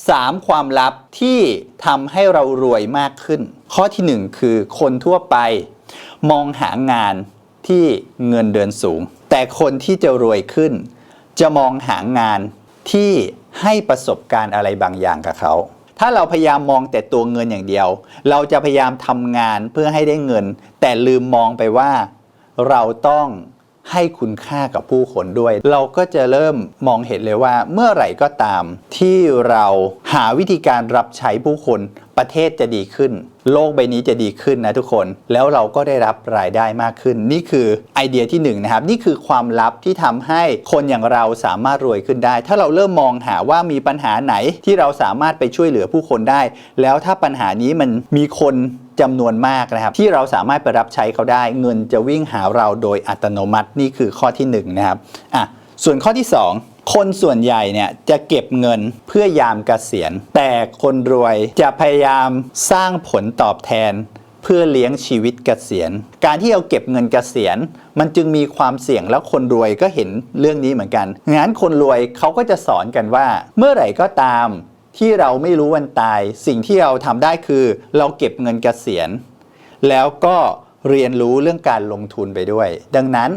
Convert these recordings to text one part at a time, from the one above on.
3 ความลับที่ทำให้เรารวยมากขึ้น ข้อทีหนึ่1 คือคนทั่วไป มองหางานที่เงินเดือนสูง แต่คนที่จะรวยขึ้น จะมองหางานที่ให้ประสบการณ์อะไรบางอย่างกับเขา ถ้าเราพยายามมองแต่ตัวเงินอย่างเดียว เราจะพยายามทำงานเพื่อให้ได้เงิน แต่ลืมมองไปว่า เราต้อง ให้คุณค่ากับผู้คนด้วย เราก็จะเริ่มมองเห็นเลยว่าเมื่อไหร่ก็ตามที่เราหาวิธีการรับใช้ผู้คน ประเทศจะดีขึ้น โลกใบนี้จะดีขึ้นนะทุกคน แล้วเราก็ได้รับรายได้มากขึ้น นี่คือไอเดียที่หนึ่งนะครับนี่คือความลับที่ทำให้คนอย่างเราสามารถรวยขึ้นได้ ถ้าเราเริ่มมองหาว่ามีปัญหาไหนที่เราสามารถไปช่วยเหลือผู้คนได้ แล้วถ้าปัญหานี้มันมีคนจำนวนมากนะครับที่เราสามารถไปรับใช้เขาได้ เงินจะวิ่งหาเราโดยอัตโนมัตินี่คือข้อที่หนึ่งนะครับอะส่วนข้อที่สอง คนส่วนใหญ่เนี่ยจะเก็บเงินเพื่อยามเกษียณ แต่คนรวยจะพยายามสร้างผลตอบแทน เพื่อเลี้ยงชีวิตเกษียณ การที่เราเก็บเงินเกษียณ มันจึงมีความเสี่ยงแล้วคนรวยก็เห็นเรื่องนี้เหมือนกันงั้นคนรวยเขาก็จะสอนกันว่า เมื่อไหร่ก็ตามที่เราไม่รู้วันตาย สิ่งที่เราทำได้คือ เราเก็บเงินเกษียณ แล้วก็เรียนรู้เรื่องการลงทุนไปด้วย ดังนั้น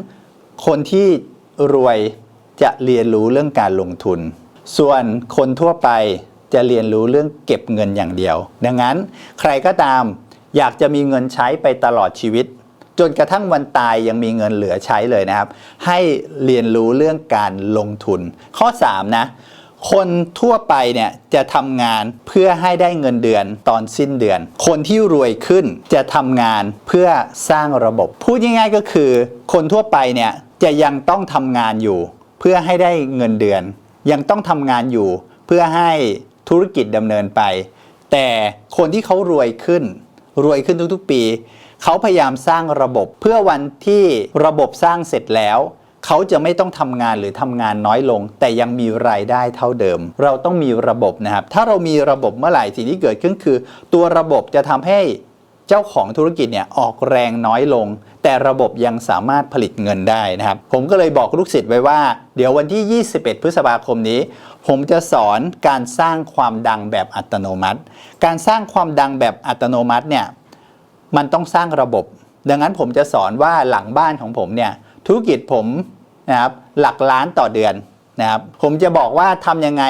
คนที่รวย จะเรียนรู้เรื่องการลงทุน ส่วนคนทั่วไปจะเรียนรู้เรื่องเก็บเงินอย่างเดียว ดังนั้นใครก็ตามอยากจะมีเงินใช้ไปตลอดชีวิต จนกระทั่งวันตายยังมีเงินเหลือใช้เลยนะครับ ให้เรียนรู้เรื่องการลงทุน ข้อ 3 นะคนทั่วไปเนี่ยจะทำงานเพื่อให้ได้เงินเดือนตอนสิ้นเดือน คนที่รวยขึ้นจะทำงานเพื่อสร้างระบบ พูดง่ายๆก็คือ คนทั่วไปเนี่ยจะยังต้องทำงานอยู่ เพื่อให้ได้เงินเดือน ยังต้องทำงานอยู่เพื่อให้ธุรกิจดำเนินไป แต่คนที่เขารวยขึ้น รวยขึ้นทุกๆ ปี เขาพยายามสร้างระบบเพื่อวันที่ระบบสร้างเสร็จแล้วเขาจะไม่ต้องทำงานหรือทำงานน้อยลง แต่ยังมีรายได้เท่าเดิม เราต้องมีระบบนะครับ ถ้าเรามีระบบเมื่อไหร่สิ่งที่เกิดขึ้นคือ ตัวระบบจะทำให้ เจ้าของธุรกิจเนี่ยออกแรงน้อยลง แต่ระบบยังสามารถผลิตเงินได้นะครับ ผมก็เลยบอกลูกศิษย์ไว้ว่า เดี๋ยววันที่ 21 พฤษภาคมนี้ ผมจะสอนการสร้างความดังแบบอัตโนมัติ การสร้างความดังแบบอัตโนมัติเนี่ยมันต้องสร้างระบบ ดังนั้นผมจะสอนว่าหลังบ้านของผมเนี่ยธุรกิจผมนะครับหลักล้านต่อเดือนนะครับผมจะบอกว่าทำยังไง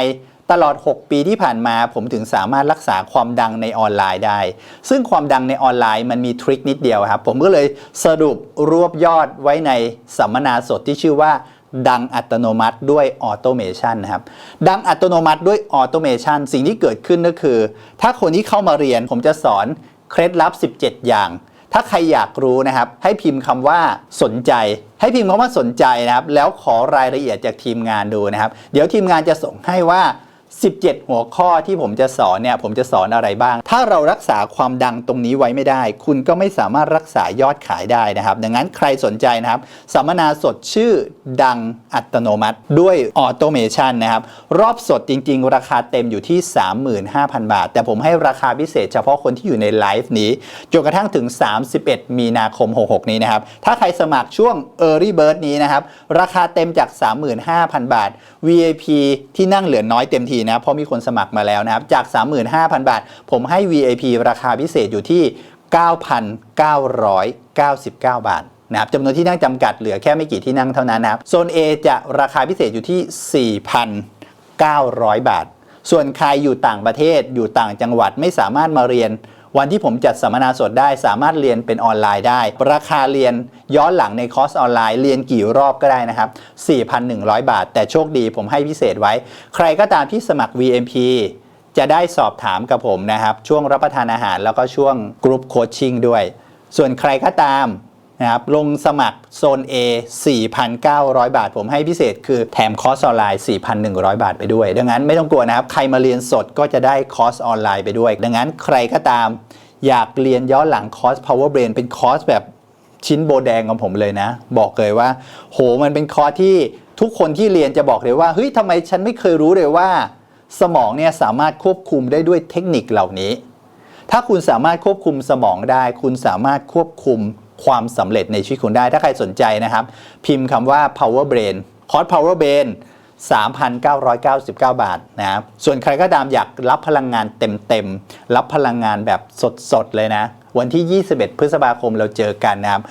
ตลอด 6 ปีที่ผ่านมาผมถึงสามารถรักษาความดังในออนไลน์ได้ ซึ่งความดังในออนไลน์มันมีทริคนิดเดียวครับ ผมก็เลยสรุปรวบยอดไว้ในสัมมนาสดที่ชื่อว่าดังอัตโนมัติด้วยออโตเมชันนะครับ ดังอัตโนมัติด้วยออโตเมชันสิ่งที่เกิดขึ้นก็คือ ถ้าคนที่เข้ามาเรียนผมจะสอนเคล็ดลับ 17 อย่าง ถ้าใครอยากรู้นะครับ ให้พิมพ์คำว่าสนใจ ให้พิมพ์คำว่าสนใจนะครับ แล้วขอรายละเอียดจากทีมงานดูนะครับ เดี๋ยวทีมงานจะส่งให้ว่า 17 หัวข้อที่ผมจะสอนเนี่ยผมจะสอนอะไรบ้าง ถ้าเรารักษาความดังตรงนี้ไว้ไม่ได้ คุณก็ไม่สามารถรักษายอดขายได้นะครับ ดังนั้นใครสนใจนะครับ สัมมนาสดชื่อดังอัตโนมัติด้วยออโตเมชันนะครับ รอบสดจริง ๆ ราคาเต็มอยู่ที่ 35,000 บาท แต่ผมให้ราคาพิเศษเฉพาะคนที่อยู่ในไลฟ์นี้จนกระทั่งถึง 31 มีนาคม 66 นี้นะครับ ถ้าใครสมัครช่วง Early Bird นี้นะครับ ราคาเต็มจาก 35,000 บาท VIP ที่นั่งเหลือน้อยเต็มทีนะเพราะมีคนสมัครมาแล้วนะครับ จาก 35,000 บาท ผมให้ VIP ราคาพิเศษอยู่ที่ 9,999 บาทนะครับจำนวนที่นั่งจำกัดเหลือแค่ไม่กี่ที่นั่งเท่านั้นนะครับโซน A จะราคาพิเศษอยู่ที่ 4,900 บาท ส่วนใครอยู่ต่างประเทศอยู่ต่างจังหวัดไม่สามารถมาเรียน วันที่ผมจัดสัมมนาสดได้สามารถเรียนเป็นออนไลน์ได้ ราคาเรียนย้อนหลังในคอร์สออนไลน์เรียนกี่รอบก็ได้นะครับ 4,100 บาท แต่โชคดีผมให้พิเศษไว้ ใครก็ตามที่สมัคร VMP จะได้สอบถามกับผมนะครับ ช่วงรับประทานอาหารแล้วก็ช่วงกรุ๊ปโคชชิ่งด้วย ส่วนใครก็ตาม นะครับลงสมัครโซน A 4,900 บาท ผมให้พิเศษคือแถมคอร์สออนไลน์ 4,100 บาทไปด้วย ดังนั้นไม่ต้องกลัวนะครับ ใครมาเรียนสดก็จะได้คอร์สออนไลน์ไปด้วย ดังนั้นใครก็ตามอยากเรียนย้อนหลังคอร์ส Power Brain เป็นคอร์สแบบชิ้นโบแดงของผมเลยนะ บอกเลยว่า โหมันเป็นคอร์สที่ทุกคนที่เรียนจะบอกเลยว่าเฮ้ยทำไมฉันไม่เคยรู้เลยว่า สมองเนี่ยสามารถควบคุมได้ด้วยเทคนิคเหล่านี้ ถ้าคุณสามารถควบคุมสมองได้ คุณสามารถควบคุม ความสำเร็จในชีวิตคุณได้ ถ้าใครสนใจนะครับ พิมพ์คำว่า power brain คอร์ส power brain 3,999 บาทนะครับ ส่วนใครก็ตามอยากรับพลังงานเต็มๆ รับพลังงานแบบสดๆ เลยนะ วันที่ 21 พฤษภาคมเราเจอกันนะครับ